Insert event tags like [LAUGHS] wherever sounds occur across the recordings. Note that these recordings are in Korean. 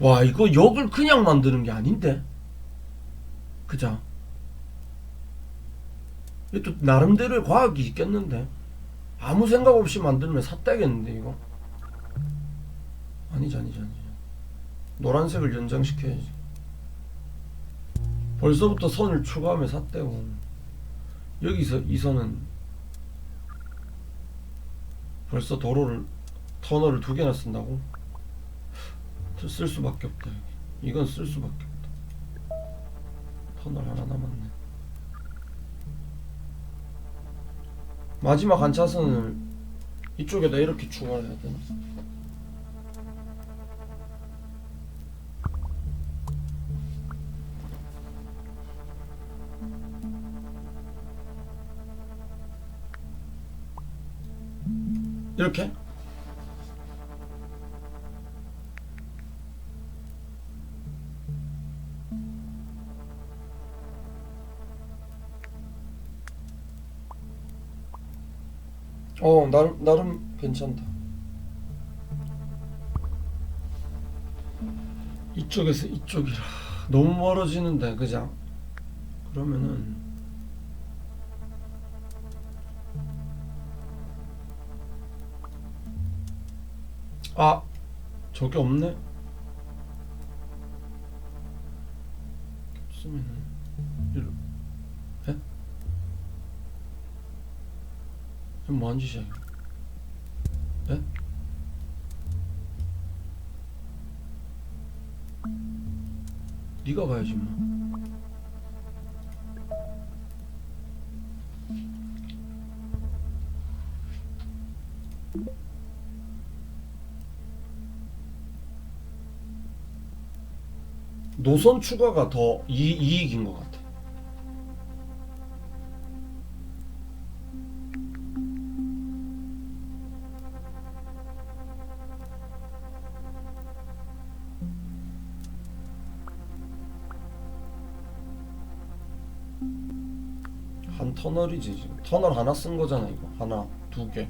와 이거 역을 그냥 만드는 게 아닌데. 그자 이또 나름대로의 과학이 있겠는데. 아무 생각 없이 만들면 삿대겠는데 이거? 아니지 아니지 아니지. 노란색을 연장시켜야지. 벌써부터 선을 추가하면 삿대고 여기서 이 선은 벌써 도로를 터널을 두 개나 쓴다고? 쓸 수밖에 없다 여기 이건 쓸 수밖에 없다 터널 하나 남았네 마지막 한 차선을 이쪽에다 이렇게 추가를 해야 되나? 이렇게? 어 나름 나름 괜찮다. 이쪽에서 이쪽이라 너무 멀어지는데 그냥 그러면은 아 저게 없네. 짓이야 이거? 에? 네가 가야지 뭐. 노선 추가가 더 이, 이익인 것 같아. 한 터널이지 지금 터널 하나 쓴 거잖아 이거 하나 두 개.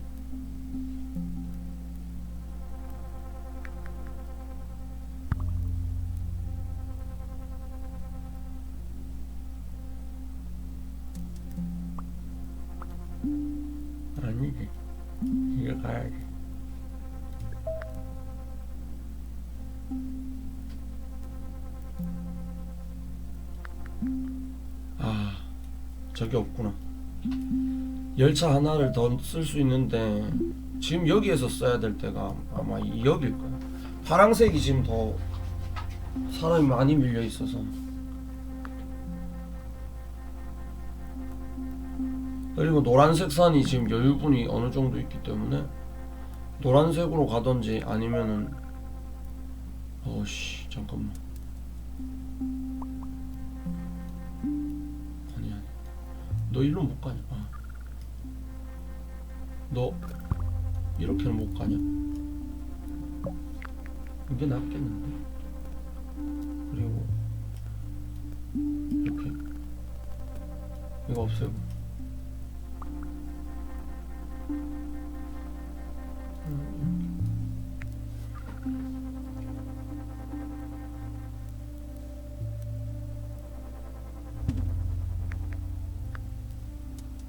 저게 없구나. 열차 하나를 더 쓸 수 있는데 지금 여기에서 써야 될 때가 아마 이 여길 거야. 파랑색이 지금 더 사람이 많이 밀려 있어서. 그리고 노란색 산이 지금 여유분이 어느 정도 있기 때문에 노란색으로 가든지 아니면은 어씨 잠깐만 너 일로 못 가냐? 아. 너 이렇게는 못 가냐? 이게 낫겠는데? 그리고 이렇게. 이거 없애고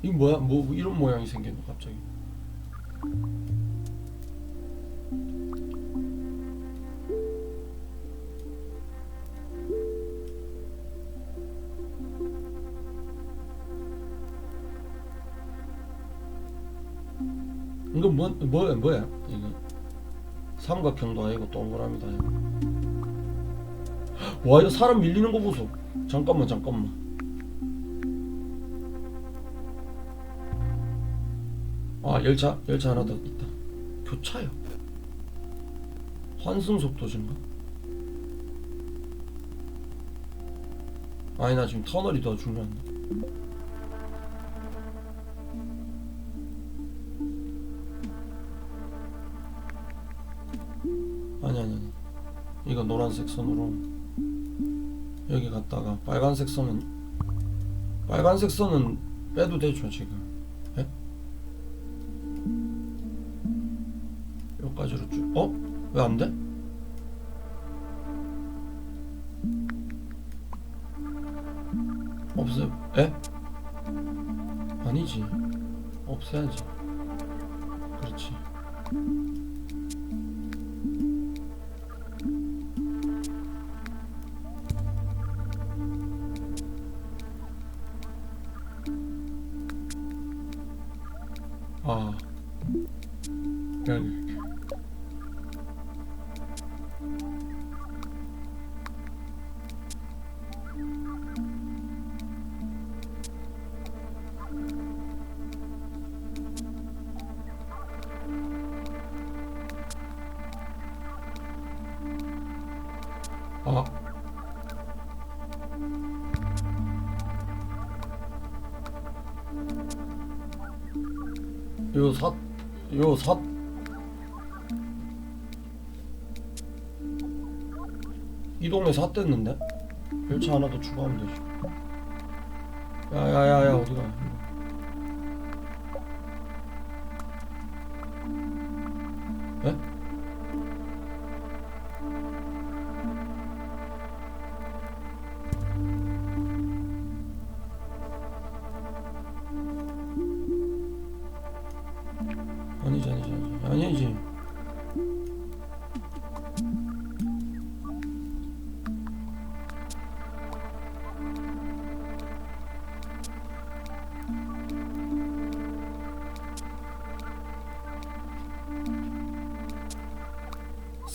이거 뭐야? 뭐 이런 모양이 생겼네 갑자기. 이거 뭐, 뭐, 뭐야? 이거 삼각형도 아니고 동그라미도 아니고 와 이거 사람 밀리는 거 보소 잠깐만 잠깐만 아 열차 열차 하나 더 있다. 교차요. 환승 속도 증가? 아니 나 지금 터널이 더 중요한데. 아니 아니 아니. 이거 노란색 선으로 여기 갔다가 빨간색 선은 빨간색 선은 빼도 되죠 지금 안 돼? 없어 에? 아니지 없애야지 그렇지 요 사, 요 사. 이 동네 삿댔는데? 열차 하나 더 추가하면 되지. 야야야야 어디가? 에?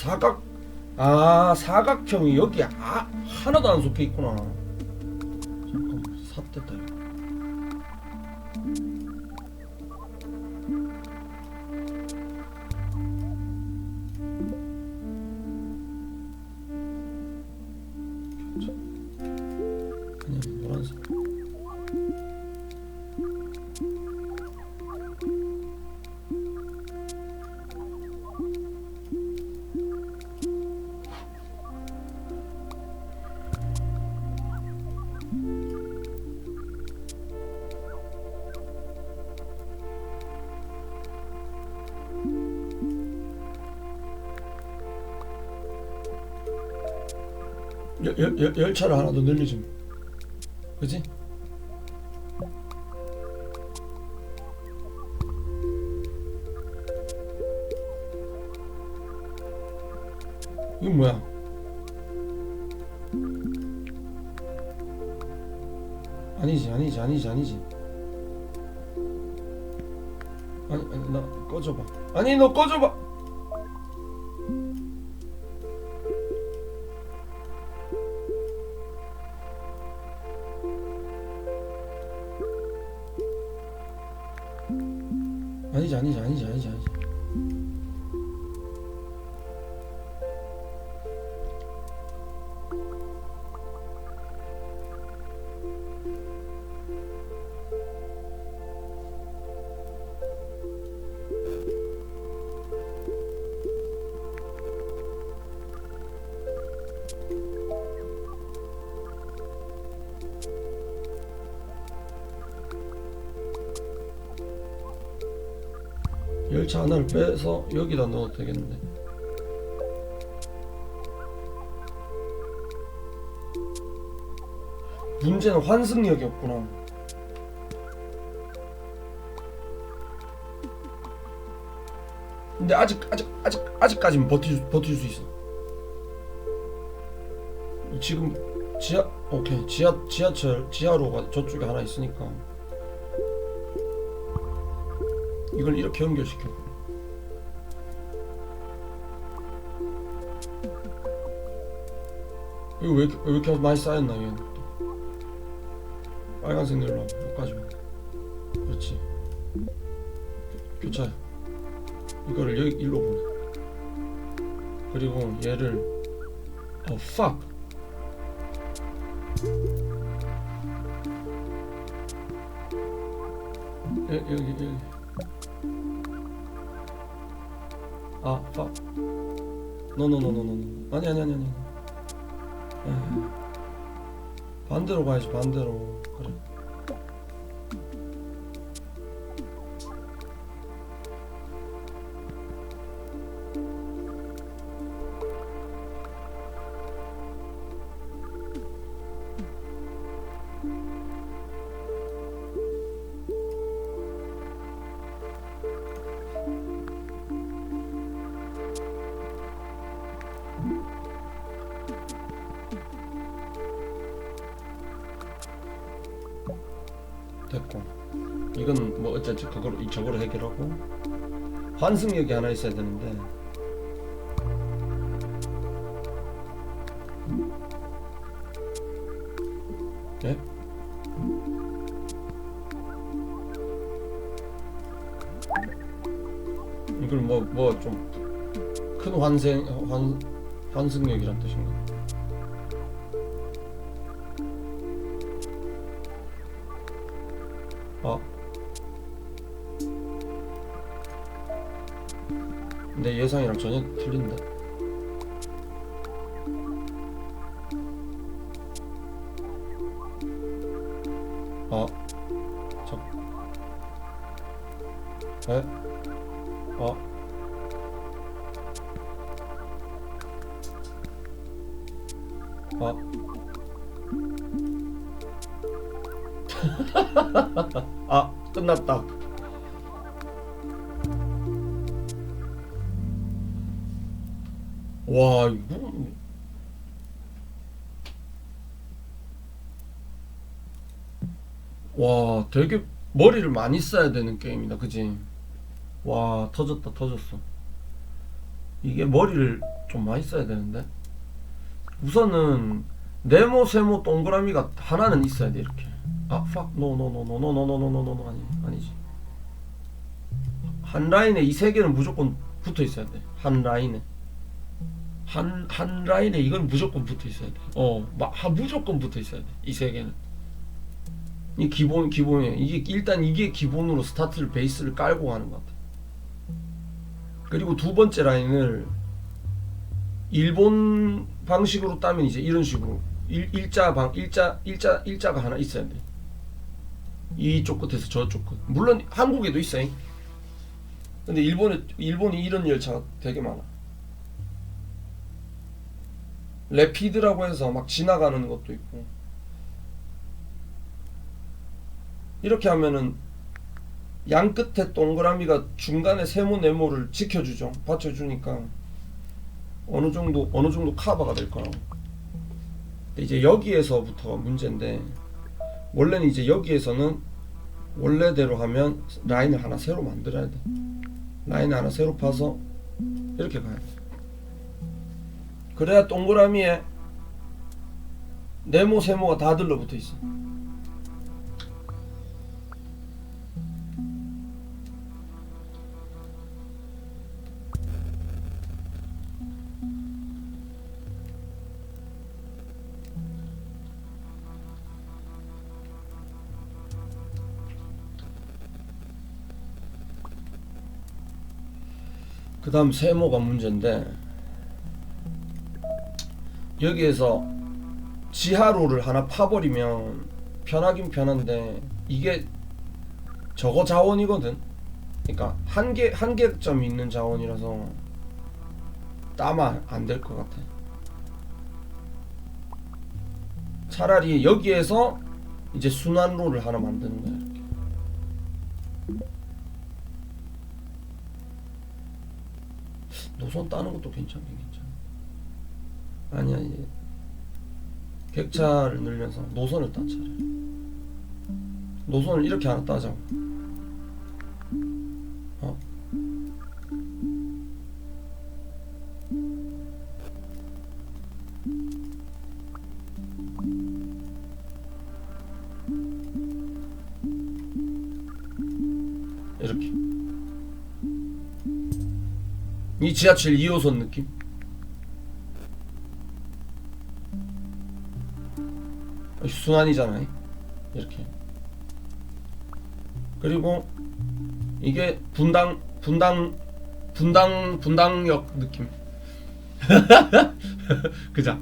사각 아 사각형이 여기 아 하나도 안 속해 있구나 삿대다 이거. 그냥 노란색 열, 열, 열, 열차를 하나 더 늘리지 그지? 이건 뭐야? 아니지 아니지 아니지 아니지 아니, 아니 나 꺼져봐 아니 너 꺼져봐 아니지 아니 열차 하나를 빼서 여기다 넣어도 되겠는데. 문제는 환승역이 없구나. 근데 아직 아직 아직 아직까지는 버틸 버틸 수 있어. 지금 지하 오케이. 지하 지하철 지하로가 저쪽에 하나 있으니까 이걸 이렇게 연결시켜. 이거 왜, 왜 이렇게 많이 쌓였나 얘는 또. 빨간색 눌러. 여기까지 그렇지. 교- 교차야 이거를 여기 일로 보내. 그리고 얘를 어 fuck. 여, 여기 여기 아, 파. 노노노노노. 아니 아니 아니 아니. 에이. 반대로 가야지 반대로. 그래. 어쨌든 그걸 저거를 해결하고 환승역이 하나 있어야 되는데 예? 이걸 뭐 뭐 좀 큰 환생 환 환승역이란 뜻인가? 아내 예상이랑 전혀 틀린다. 아, 저, 에? 아, 아, 아, 끝났다. 와 이거. 와 되게 머리를 많이 써야 되는 게임이다 그지? 와 터졌다 터졌어. 이게 머리를 좀 많이 써야 되는데? 우선은 네모 세모 동그라미가 하나는 있어야 돼 이렇게 아 fuck no no no no no no no no no no 아니 아니지 한 라인에 이 세 개는 무조건 붙어 있어야 돼 한 라인에 한, 한 라인에 이건 무조건 붙어 있어야 돼. 어, 막, 하, 무조건 붙어 있어야 돼. 이 세 개는. 이 기본, 기본이에요. 이게, 일단 이게 기본으로 스타트를, 베이스를 깔고 가는 것 같아. 그리고 두 번째 라인을 일본 방식으로 따면 이제 이런 식으로. 일, 일자 방, 일자, 일자, 일자가 하나 있어야 돼. 이쪽 끝에서 저쪽 끝. 물론 한국에도 있어요. 근데 일본에, 일본이 이런 열차가 되게 많아. 레피드라고 해서 막 지나가는 것도 있고 이렇게 하면은 양 끝에 동그라미가 중간에 세모 네모를 지켜주죠 받쳐주니까 어느 정도 어느 정도 커버가 될 거라고 이제 여기에서부터가 문제인데 원래는 이제 여기에서는 원래대로 하면 라인을 하나 새로 만들어야 돼 라인을 하나 새로 파서 이렇게 가야 돼 그래야 동그라미에 네모 세모가 다 들러붙어 있어. 그 다음 세모가 문제인데 여기에서 지하로를 하나 파버리면 편하긴 편한데 이게 저거 자원이거든. 그러니까 한계 한계점이 있는 자원이라서 따면 안될 것 같아. 차라리 여기에서 이제 순환로를 하나 만드는 거야. 이렇게. 노선 따는 것도 괜찮긴 괜찮아. 아니 아니. 객차를 늘려서 노선을 따 차라리 노선을 이렇게 하나 따자고 지하철 2호선 느낌 순환이잖아요. 이렇게. 그리고 이게 분당 분당 분당 분당역 느낌. [LAUGHS] 그자.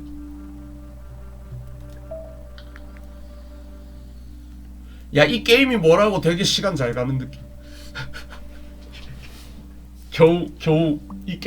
야, 이 게임이 뭐라고 되게 시간 잘 가는 느낌. [LAUGHS] 겨우 겨우 이 게임